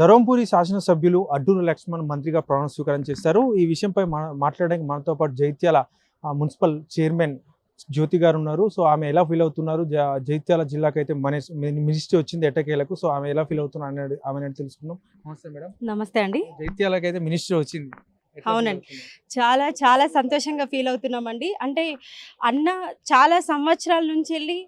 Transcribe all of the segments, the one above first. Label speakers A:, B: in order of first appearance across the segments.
A: ధరంపూరి శాసనసభ్యులు అడ్డూరు లక్ష్మణ్ మంత్రిగా ప్రమాణ స్వీకారం చేశారు. ఈ విషయంపై మాట్లాడడానికి మనతో పాటు జైత్యాల మున్సిపల్ చైర్మన్ జ్యోతి గారు ఉన్నారు సో ఆమె ఎలా ఫీల్ అవుతున్నారు? జైత్యాల జిల్లాకి అయితే మన మినిస్ట్రీ వచ్చింది ఎట్టకేలకు. సో ఆమె ఎలా ఫీల్ అవుతున్నారు అనేది ఆమె తెలుసుకుందాం. నమస్తే మేడం.
B: నమస్తే అండి.
A: జైత్యాలకు అయితే మినిస్ట్రీ వచ్చింది.
B: అవునండి. చాలా చాలా సంతోషంగా ఫీల్ అవుతున్నామండి. అంటే అన్న చాలా సంవత్సరాల నుంచి వెళ్ళి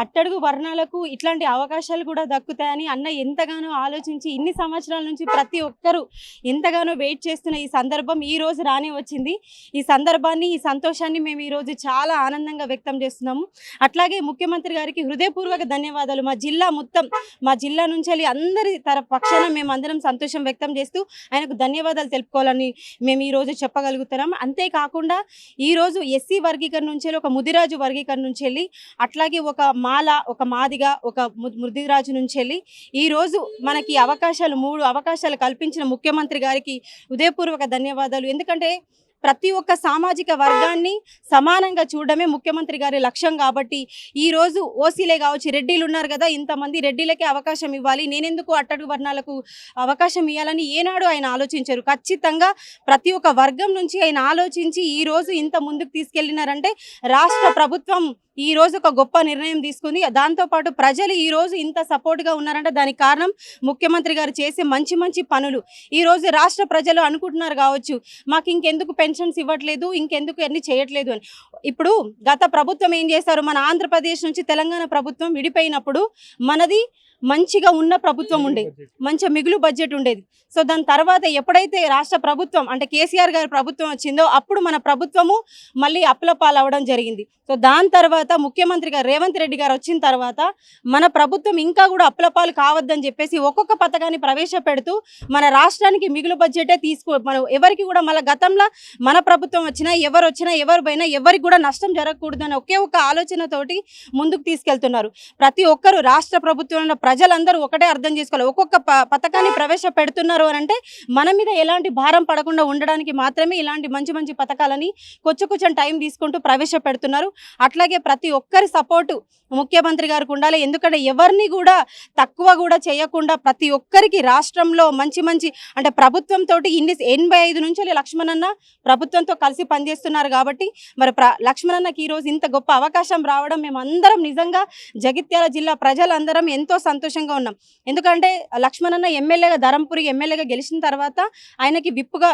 B: అట్టడుగు వర్ణాలకు ఇట్లాంటి అవకాశాలు కూడా దక్కుతాయని అన్న ఎంతగానో ఆలోచించి ఇన్ని సంవత్సరాల నుంచి ప్రతి ఒక్కరూ ఎంతగానో వెయిట్ చేస్తున్న ఈ సందర్భం ఈ రోజు రానే వచ్చింది. ఈ సందర్భాన్ని ఈ సంతోషాన్ని మేము ఈ రోజు చాలా ఆనందంగా వ్యక్తం చేస్తున్నాము. అట్లాగే ముఖ్యమంత్రి గారికి హృదయపూర్వక ధన్యవాదాలు. మా జిల్లా మొత్తం మా జిల్లా నుంచి వెళ్ళి అందరి తర పక్షాన మేము అందరం సంతోషం వ్యక్తం చేస్తూ ఆయనకు ధన్యవాదాలు తెలుపుకోవాలని మేము ఈ రోజు చెప్పగలుగుతున్నాం. అంతేకాకుండా ఈ రోజు ఎస్సీ వర్గీకరణ నుంచి వెళ్ళి ఒక ముదిరాజు వర్గీకరణ నుంచి వెళ్ళి అట్లాగే ఒక మాల ఒక మాదిగా ఒక మృదిరాజు నుంచి వెళ్ళి ఈరోజు మనకి అవకాశాలు మూడు అవకాశాలు కల్పించిన ముఖ్యమంత్రి గారికి హృదయపూర్వక ధన్యవాదాలు. ఎందుకంటే ప్రతి ఒక్క సామాజిక వర్గాన్ని సమానంగా చూడడమే ముఖ్యమంత్రి గారి లక్ష్యం కాబట్టి ఈ రోజు ఓసీలే కావచ్చు రెడ్డిలు ఉన్నారు కదా ఇంతమంది రెడ్డిలకే అవకాశం ఇవ్వాలి. నేనెందుకు అట్టడుగు వర్ణాలకు అవకాశం ఇవ్వాలని ఏనాడు ఆయన ఆలోచించారు. ఖచ్చితంగా ప్రతి ఒక్క వర్గం నుంచి ఆయన ఆలోచించి ఈరోజు ఇంత ముందుకు తీసుకెళ్ళినారంటే రాష్ట్ర ప్రభుత్వం ఈ రోజు ఒక గొప్ప నిర్ణయం తీసుకుంది. దాంతోపాటు ప్రజలు ఈ రోజు ఇంత సపోర్ట్గా ఉన్నారంటే దానికి కారణం ముఖ్యమంత్రి గారు చేసే మంచి మంచి పనులు. ఈ రోజు రాష్ట్ర ప్రజలు అనుకుంటున్నారు కావచ్చు మాకు ఇంకెందుకు పెన్షన్స్ ఇవ్వట్లేదు ఇంకెందుకు అన్ని చేయట్లేదు అని. ఇప్పుడు గత ప్రభుత్వం ఏం చేశారు? మన ఆంధ్రప్రదేశ్ నుంచి తెలంగాణ ప్రభుత్వం విడిపోయినప్పుడు మనది మంచిగా ఉన్న ప్రభుత్వం ఉండేది. మంచి మిగులు బడ్జెట్ ఉండేది. సో దాని తర్వాత ఎప్పుడైతే రాష్ట్ర ప్రభుత్వం అంటే కేసీఆర్ గారి ప్రభుత్వం వచ్చిందో అప్పుడు మన ప్రభుత్వము మళ్ళీ అప్పుల పాలవడం జరిగింది. సో దాని తర్వాత ముఖ్యమంత్రి గారు రేవంత్ రెడ్డి గారు వచ్చిన తర్వాత మన ప్రభుత్వం ఇంకా కూడా అప్పుల పాలు కావద్దని చెప్పేసి ఒక్కొక్క పథకాన్ని ప్రవేశపెడుతూ మన రాష్ట్రానికి మిగులు బడ్జెటే తీసుకో మనం ఎవరికి కూడా మన గతంలో మన ప్రభుత్వం వచ్చినా ఎవరు వచ్చినా ఎవరు పోయినా ఎవరికి కూడా నష్టం జరగకూడదని ఒకే ఒక ఆలోచనతోటి ముందుకు తీసుకెళ్తున్నారు. ప్రతి ఒక్కరు రాష్ట్ర ప్రభుత్వంలో ప్రజలందరూ ఒకటే అర్థం చేసుకోవాలి. ఒక్కొక్క ప- పథకాన్ని ప్రవేశపెడుతున్నారు అని అంటే మన మీద ఎలాంటి భారం పడకుండా ఉండడానికి మాత్రమే ఇలాంటి మంచి మంచి పథకాలని కొంచెం కొంచెం టైం తీసుకుంటూ ప్రవేశపెడుతున్నారు. అట్లాగే ప్రతి ఒక్కరి సపోర్టు ముఖ్యమంత్రి గారికి ఉండాలి. ఎందుకంటే ఎవరిని కూడా తక్కువ కూడా చేయకుండా ప్రతి ఒక్కరికి రాష్ట్రంలో మంచి మంచి అంటే ప్రభుత్వంతో ఇన్ని ఎనభై ఐదు నుంచి లక్ష్మణన్న ప్రభుత్వంతో కలిసి పనిచేస్తున్నారు కాబట్టి మరి ప్ర లక్ష్మణన్నకి ఈరోజు ఇంత గొప్ప అవకాశం రావడం మేము అందరం నిజంగా జగిత్యాల జిల్లా ప్రజలందరం ఎంతో సంతోషంగా ఉన్నాం. ఎందుకంటే లక్ష్మణన్న ఎమ్మెల్యేగా ధరంపురి ఎమ్మెల్యేగా గెలిచిన తర్వాత ఆయనకి విప్పుగా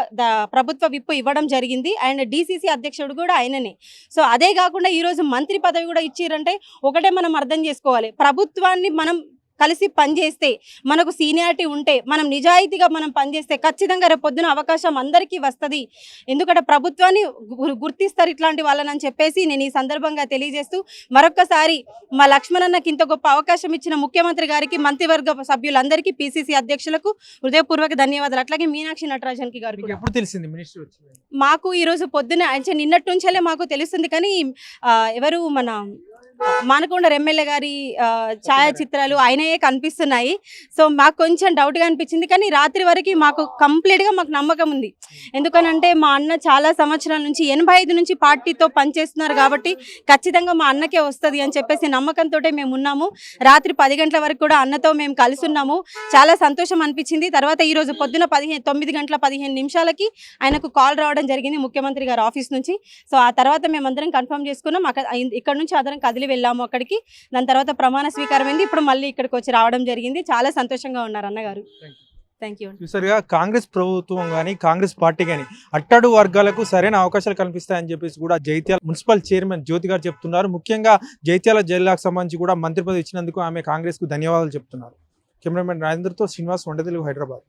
B: ప్రభుత్వ విప్పు ఇవ్వడం జరిగింది. ఆయన డీసీసీ అధ్యక్షుడు కూడా ఆయననే. సో అదే కాకుండా ఈరోజు మంత్రి పదవి కూడా ఇచ్చిరంటే ఒకటే మనం అర్థం చేసుకోవాలి. ప్రభుత్వాన్ని మనం కలిసి పనిచేస్తే మనకు సీనియారిటీ ఉంటే మనం నిజాయితీగా మనం పనిచేస్తే ఖచ్చితంగా రేపు పొద్దున అవకాశం అందరికీ వస్తుంది. ఎందుకంటే ప్రభుత్వాన్ని గుర్తిస్తారు ఇట్లాంటి వాళ్ళని చెప్పేసి నేను ఈ సందర్భంగా తెలియజేస్తూ మరొక్కసారి మా లక్ష్మణన్నకి ఇంత గొప్ప అవకాశం ఇచ్చిన ముఖ్యమంత్రి గారికి మంత్రివర్గ సభ్యులందరికీ పిసిసి అధ్యక్షులకు హృదయపూర్వక ధన్యవాదాలు. అట్లాగే మీనాక్షి నటరాజన్కి గారు
A: మీకు
B: కూడా.
A: ఎప్పుడు తెలిసింది మినిస్ట్రీ వచ్చింది
B: మాకు ఈరోజు పొద్దున అంటే నిన్నటి నుంచే మాకు తెలుస్తుంది కానీ ఎవరు మన మానకొండ ఎమ్మెల్యే గారి ఛాయాచిత్రాలు ఆయనయే కనిపిస్తున్నాయి. సో మాకు కొంచెం డౌట్గా అనిపించింది కానీ రాత్రి వరకు మాకు కంప్లీట్గా మాకు నమ్మకం ఉంది. ఎందుకనంటే మా అన్న చాలా సంవత్సరాల నుంచి ఎనభై ఐదు నుంచి పార్టీతో పనిచేస్తున్నారు కాబట్టి ఖచ్చితంగా మా అన్నకే వస్తుంది అని చెప్పేసి నమ్మకంతో మేము ఉన్నాము. రాత్రి పది గంటల వరకు కూడా అన్నతో మేము కలిసి ఉన్నాము. చాలా సంతోషం అనిపించింది. తర్వాత ఈ రోజు పొద్దున పదిహేను తొమ్మిది గంటల పదిహేను నిమిషాలకి ఆయనకు కాల్ రావడం జరిగింది ముఖ్యమంత్రి గారి ఆఫీస్ నుంచి. సో ఆ తర్వాత మేమందరం కన్ఫర్మ్ చేసుకున్నాం. ఇక్కడ నుంచి అందరం కదిలి వెళ్ళాము అక్కడికి. దాని తర్వాత ప్రమాణ స్వీకారం అయింది. ఇప్పుడు మళ్ళీ ఇక్కడికి వచ్చి రావడం జరిగింది. చాలా సంతోషంగా ఉన్నారు అన్నగారు. థ్యాంక్ యూ
A: చూసారుగా కాంగ్రెస్ ప్రభుత్వం కానీ కాంగ్రెస్ పార్టీ కానీ అట్టడు వర్గాలకు సరైన అవకాశాలు కల్పిస్తాయని చెప్పేసి కూడా జైత్యాల మున్సిపల్ చైర్మన్ జ్యోతి గారు చెప్తున్నారు. ముఖ్యంగా జైత్యాల జిల్లాకు సంబంధించి కూడా మంత్రి పదవి ఇచ్చినందుకు ఆమె కాంగ్రెస్కు ధన్యవాదాలు చెప్తున్నారు. కెమెరామెన్ రాజేంద్రతో శ్రీనివాస్ వండతెలుగు హైదరాబాద్.